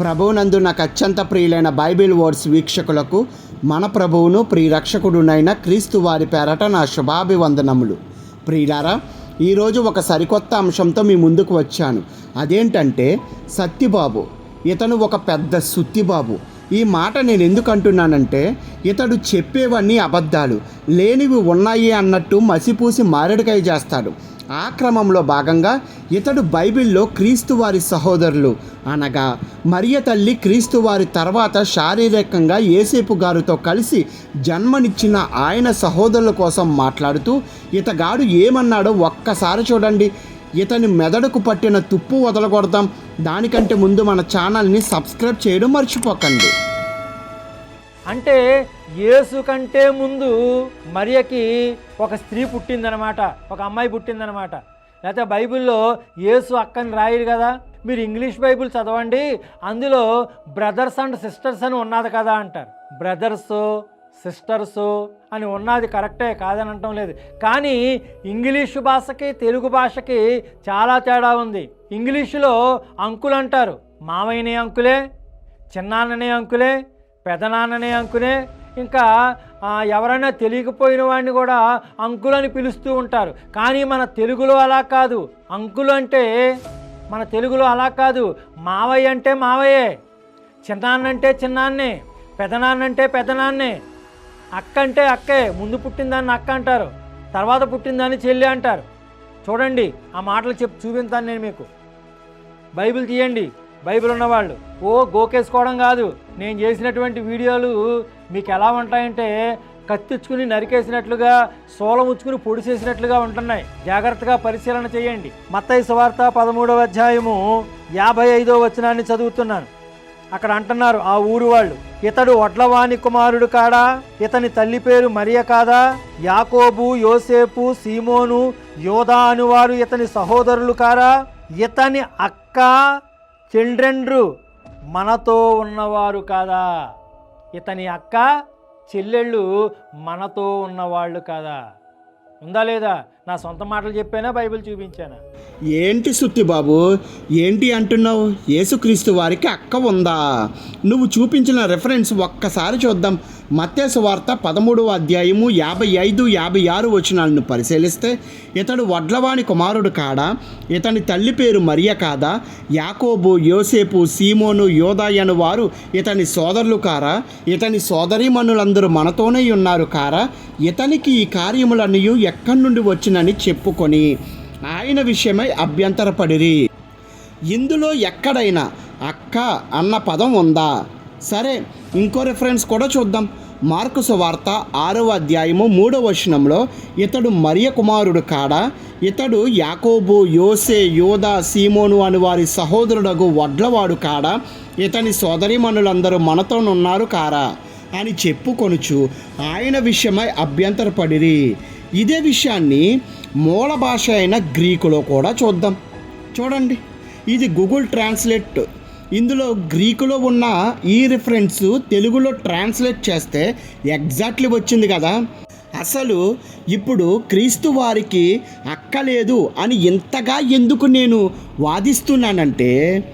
ప్రభువునందు నాకు అత్యంత ప్రియులైన బైబిల్ వర్డ్స్ వీక్షకులకు మన ప్రభువును ప్రియరక్షకుడునైన క్రీస్తు వారి పేరట నా శుభాభివందనములు. ప్రియులారా ఈరోజు ఒక సరికొత్త అంశంతో మీ ముందుకు వచ్చాను. అదేంటంటే సత్యబాబు ఇతను ఒక పెద్ద సుత్తిబాబు. ఈ మాట నేను ఎందుకు అంటున్నానంటే ఇతడు చెప్పేవన్నీ అబద్ధాలు లేనివి ఉన్నాయి అన్నట్టు మసిపూసి మారేడుకాయ చేస్తాడు. ఆ క్రమంలో భాగంగా ఇతడు బైబిల్లో క్రీస్తు వారి సహోదరులు. అనగా మరియ తల్లి క్రీస్తు వారి తర్వాత శారీరకంగా ఏసేపు గారితో కలిసి జన్మనిచ్చిన ఆయన సహోదరుల కోసం మాట్లాడుతూ ఇతగాడు ఏమన్నాడో ఒక్కసారి చూడండి. ఇతని మెదడుకు పట్టిన తుప్పు వదలగొడదాం దానికంటే ముందు మన ఛానల్ని సబ్స్క్రైబ్ చేయడం మర్చిపోకండి. అంటే యేసు కంటే ముందు మరియకి ఒక స్త్రీ పుట్టిందనమాట ఒక అమ్మాయి పుట్టిందనమాట. లేకపోతే బైబిల్లో యేసు అక్కని రాయరు కదా. మీరు ఇంగ్లీష్ బైబిల్ చదవండి అందులో బ్రదర్స్ అండ్ సిస్టర్స్ అని ఉన్నది కదా అంటారు. బ్రదర్స్ సిస్టర్స్ అని ఉన్నది కరెక్టే కాదని అంటం లేదు. కానీ ఇంగ్లీషు భాషకి తెలుగు భాషకి చాలా తేడా ఉంది. ఇంగ్లీషులో అంకులు అంటారు. మామయ్యనే అంకులే చిన్నాన్ననే అంకులే పెదనాన్ననే అంకునే ఇంకా ఎవరైనా తెలియకపోయిన వాడిని కూడా అంకుల్ అని పిలుస్తూ ఉంటారు. కానీ మన తెలుగులో అలా కాదు. అంకులు అంటే మన తెలుగులో అలా కాదు. మావయ్య అంటే మావయ్యే. చిన్నాన్న అంటే చిన్నాన్నే. పెదనాన్నంటే పెదనాన్నే. అక్క అంటే అక్కే. ముందు పుట్టిందాన్ని అక్క అంటారు. తర్వాత పుట్టిందాన్ని చెల్లి అంటారు. చూడండి ఆ మాటలు చెప్పి చూపించాను నేను మీకు. బైబిల్ తీయండి. బైబిల్ ఉన్నవాళ్ళు ఓ గోకేసుకోవడం కాదు. నేను చేసినటువంటి వీడియోలు మీకు ఎలా ఉంటాయంటే కత్తిచ్చుకుని నరికేసినట్లుగా సోలం ఉచ్చుకుని పొడి చేసినట్లుగా ఉంటున్నాయి. జాగ్రత్తగా పరిశీలన చేయండి. మత్తయి సువార్త పదమూడవ అధ్యాయము యాభై ఐదో వచనాన్ని చదువుతున్నాను. అక్కడ అంటున్నారు ఆ ఊరు వాళ్ళు ఇతడు వడ్లవాణి కుమారుడు కాడా? ఇతని తల్లి పేరు మరియ కాదా? యాకోబు యోసేపు సీమోను యోధా అనువారు ఇతని సహోదరులు కారా? ఇతని అక్క చిల్డ్రన్లు మనతో ఉన్నవారు కాదా? ఇతని అక్క చెల్లెళ్ళు మనతో ఉన్నవాళ్ళు కాదా? ఉందా లేదా? నా సొంత మాటలు చెప్పానా? బైబిల్ చూపించానా? ఏంటి సుత్తి బాబు? ఏంటి అంటున్నావు? యేసుక్రీస్తు వారికి అక్క ఉందా? నువ్వు చూపించిన రెఫరెన్స్ ఒక్కసారి చూద్దాం. మత్తేసు వార్త పదమూడవ అధ్యాయము యాభై ఐదు యాభై ఆరు వచనాలను పరిశీలిస్తే ఇతడు వడ్లవాణి కుమారుడు కాడా? ఇతని తల్లి పేరు మరియ కాదా? యాకోబు యోసేపు సీమోను యోదాయను వారు ఇతని సోదరులు కారా? ఇతని సోదరీమణులందరూ మనతోనే ఉన్నారు కారా? ఇతనికి ఈ కార్యములన్నీ ఎక్కడి నుండి వచ్చినని చెప్పుకొని ఆయన విషయమై అభ్యంతరపడిరి. ఇందులో ఎక్కడైనా అక్క అన్న పదం ఉందా? సరే ఇంకో రిఫరెన్స్ కూడా చూద్దాం. మార్కు సువార్త ఆరవ అధ్యాయము మూడవ వచనంలో ఇతడు మరియ కుమారుడు కాడా? ఇతడు యాకోబు యోసే యోధ సీమోను అని వారి సహోదరుడగు వడ్లవాడు కాడా? ఇతని సోదరిమణులందరూ మనతోనున్నారు కారా? అని చెప్పుకొనుచు ఆయన విషయమై అభ్యంతరపడిరి. ఇదే విషయాన్ని మూల భాష అయిన గ్రీకులో కూడా చూద్దాం. చూడండి. ఇది గూగుల్ ట్రాన్స్లేట్ ఇందులో గ్రీకులో ఉన్న ఈ రిఫరెన్స్ తెలుగులో ట్రాన్స్లేట్ చేస్తే ఎగ్జాక్ట్లీ వచ్చింది కదా. అసలు ఇప్పుడు క్రీస్తు వారికి అక్కలేదు అని ఇంతగా ఎందుకు నేను వాదిస్తున్నానంటే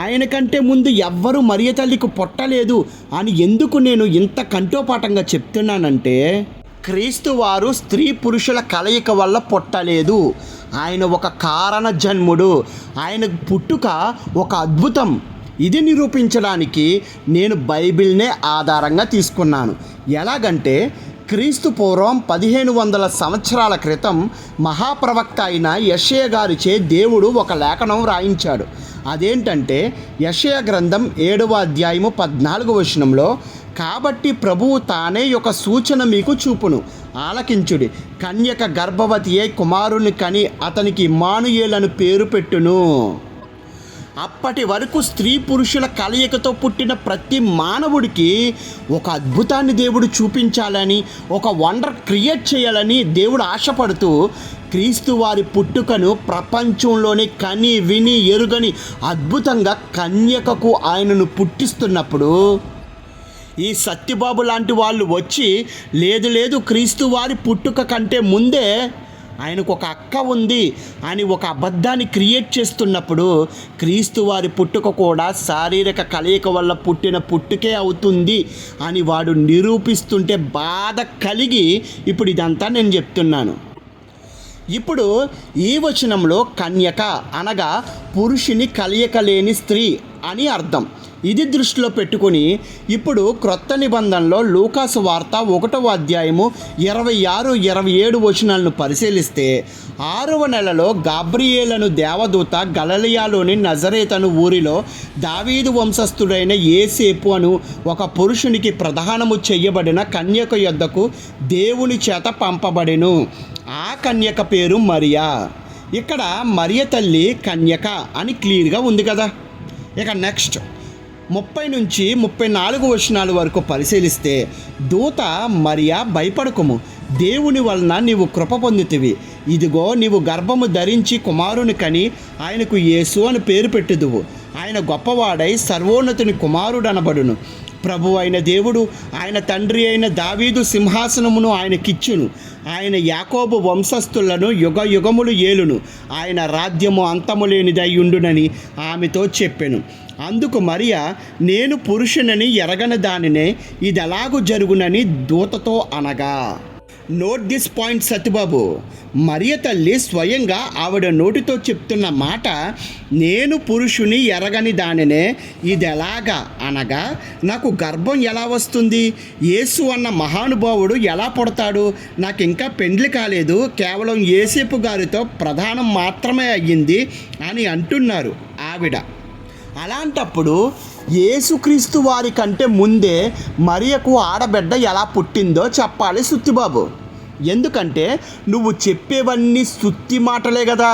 ఆయన కంటే ముందు ఎవ్వరు మరియ తల్లికి పుట్టలేదు అని ఎందుకు నేను ఇంత కంటోపాఠంగా చెప్తున్నానంటే క్రీస్తు వారు స్త్రీ పురుషుల కలయిక వల్ల పుట్టలేదు ఆయన ఒక కారణ జన్ముడు. ఆయన పుట్టుక ఒక అద్భుతం. ఇది నిరూపించడానికి నేను బైబిల్నే ఆధారంగా తీసుకున్నాను. ఎలాగంటే క్రీస్తు పూర్వం పదిహేను వందల సంవత్సరాల క్రితం మహాప్రవక్త అయిన యషయ గారిచే దేవుడు ఒక లేఖనం రాయించాడు అదేంటంటే యషయ గ్రంథం ఏడవ అధ్యాయము పద్నాలుగు వచనంలో కాబట్టి ప్రభువు తానే ఒక సూచన మీకు చూపును. ఆలకించుడి. కన్యక గర్భవతియే కుమారుని కని అతనికి మానుయేలను పేరు పెట్టును. అప్పటి వరకు స్త్రీ పురుషుల కలయికతో పుట్టిన ప్రతి మానవుడికి ఒక అద్భుతాన్ని దేవుడు చూపించాలని ఒక వండర్ క్రియేట్ చేయాలని దేవుడు ఆశపడుతూ క్రీస్తు వారి పుట్టుకను ప్రపంచంలోనే కని విని ఎరుగని అద్భుతంగా కన్యకకు ఆయనను పుట్టిస్తున్నప్పుడు ఈ సత్యబాబు లాంటి వాళ్ళు వచ్చి లేదు లేదు క్రీస్తు వారి పుట్టుక కంటే ముందే ఆయనకు ఒక అక్క ఉంది. అని ఒక అబద్ధాన్ని క్రియేట్ చేస్తున్నప్పుడు క్రీస్తు వారి పుట్టుక కూడా శారీరక కలయిక వల్ల పుట్టిన పుట్టుకే అవుతుంది అని వాడు నిరూపిస్తుంటే బాధ కలిగి ఇప్పుడు ఇదంతా నేను చెప్తున్నాను. ఇప్పుడు ఈ వచనంలో కన్యక అనగా పురుషుని కలయిక లేని స్త్రీ అని అర్థం. ఇది దృష్టిలో పెట్టుకుని ఇప్పుడు క్రొత్త నిబంధనలో లూకాసు వార్త ఒకటవ అధ్యాయము ఇరవై ఆరు ఇరవై ఏడు వచనాలను పరిశీలిస్తే ఆరవ నెలలో గాబ్రియేలను దేవదూత గలలియాలోని నజరేతను ఊరిలో దావీదు వంశస్థుడైన ఏసేపు అను ఒక పురుషునికి ప్రధానము చేయబడిన కన్యక యొద్దకు దేవుని చేత పంపబడెను. ఆ కన్యక పేరు మరియా. ఇక్కడ మరియ తల్లి కన్యక అని క్లియర్గా ఉంది కదా. ఇక నెక్స్ట్. ముప్పై నుంచి ముప్పై నాలుగు వచనాల వరకు పరిశీలిస్తే దూత మరియా భయపడకుము. దేవుని వలన నీవు కృప పొందుతివి. ఇదిగో నీవు గర్భము ధరించి కుమారుని కని ఆయనకు యేసు అని పేరు పెట్టుదువు. ఆయన గొప్పవాడై సర్వోన్నతుని కుమారుడనబడును. ప్రభు అయిన దేవుడు ఆయన తండ్రి అయిన దావీదు సింహాసనమును ఆయనకిచ్చును. ఆయన యాకోబు వంశస్థులను యుగ యుగములు ఏలును. ఆయన రాజ్యము అంతము లేనిదై ఉండునని ఆమెతో చెప్పెను. అందుకు మరియా నేను పురుషునని ఎరగని దానినే ఇది ఎలాగు జరుగునని దూతతో అనగా note this point Satyababu. Mariya తల్లి స్వయంగా ఆవిడ నోటితో చెప్తున్న మాట నేను పురుషుని ఎరగని దానినే ఇది ఎలాగా అనగా నాకు గర్భం ఎలా వస్తుంది? యేసు అన్న మహానుభావుడు ఎలా పుడతాడు? నాకు ఇంకా పెండ్లి కాలేదు కేవలం ఏసేపు గారితో ప్రధానం మాత్రమే అయ్యింది అని అంటున్నారు ఆవిడ. అలాంటప్పుడు యేసుక్రీస్తు వారి కంటే ముందే మరియకు ఆడబిడ్డ ఎలా పుట్టిందో చెప్పాలి సుత్తిబాబు. ఎందుకంటే నువ్వు చెప్పేవన్నీ సుత్తి మాటలే కదా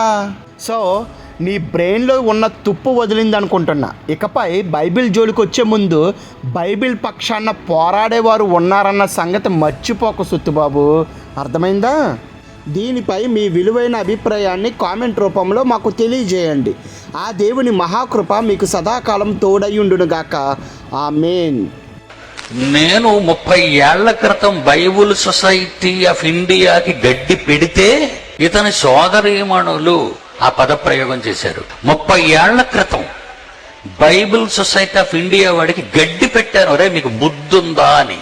సో నీ బ్రెయిన్లో ఉన్న తుప్పు వదిలింది అనుకుంటున్నా ఇకపై బైబిల్ జోలికి వచ్చే ముందు బైబిల్ పక్షాన పోరాడేవారు ఉన్నారన్న సంగతి మర్చిపోక సుత్తిబాబు. అర్థమైందా? దీనిపై మీ విలువైన అభిప్రాయాన్ని కామెంట్ రూపంలో మాకు తెలియజేయండి. ఆ దేవుని మహాకృప మీకు సదాకాలం తోడయ్యుండునుగాక. ఆ మెయిన్ నేను ముప్పై ఏళ్ళ క్రితం బైబుల్ సొసైటీ ఆఫ్ ఇండియాకి గడ్డి పెడితే ఇతని సోదరీమణులు ఆ పదప్రయోగం చేశారు. ముప్పై ఏళ్ళ క్రితం బైబిల్ సొసైటీ ఆఫ్ ఇండియా వాడికి గడ్డి పెట్టాను. రే మీకు బుద్ధుందా అని.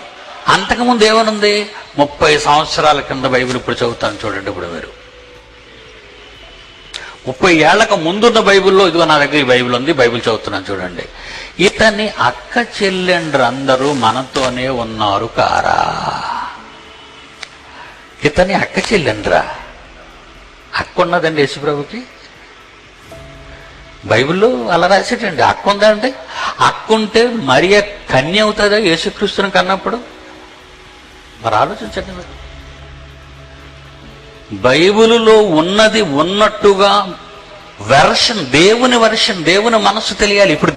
అంతకుముందు ఏమనుంది? ముప్పై సంవత్సరాల కింద బైబిల్ ఇప్పుడు చదువుతాను చూడండి ఇప్పుడు మీరు. ముప్పై ఏళ్ళకు ముందున్న బైబిల్లో ఇదిగో నా దగ్గర ఈ బైబిల్ ఉంది బైబిల్ చదువుతున్నాను చూడండి. ఇతని అక్క చెల్లెండ్రు అందరూ మనతోనే ఉన్నారు కారా? ఇతని అక్క చెల్లెండ్రా? అక్క ఉన్నదండి యేసుప్రభుకి? బైబిల్లో అలా రాసేటండి అక్క ఉందా అంటే అక్క ఉంటే మరియ కన్య అవుతుందా యేసుక్రీస్తుని కన్నప్పుడు? మరి ఆలోచించండి మీరు. బైబిలులో ఉన్నది ఉన్నట్టుగా వెర్షన్ దేవుని వెర్షన్ దేవుని మనసు తెలియాలి. ఇప్పుడు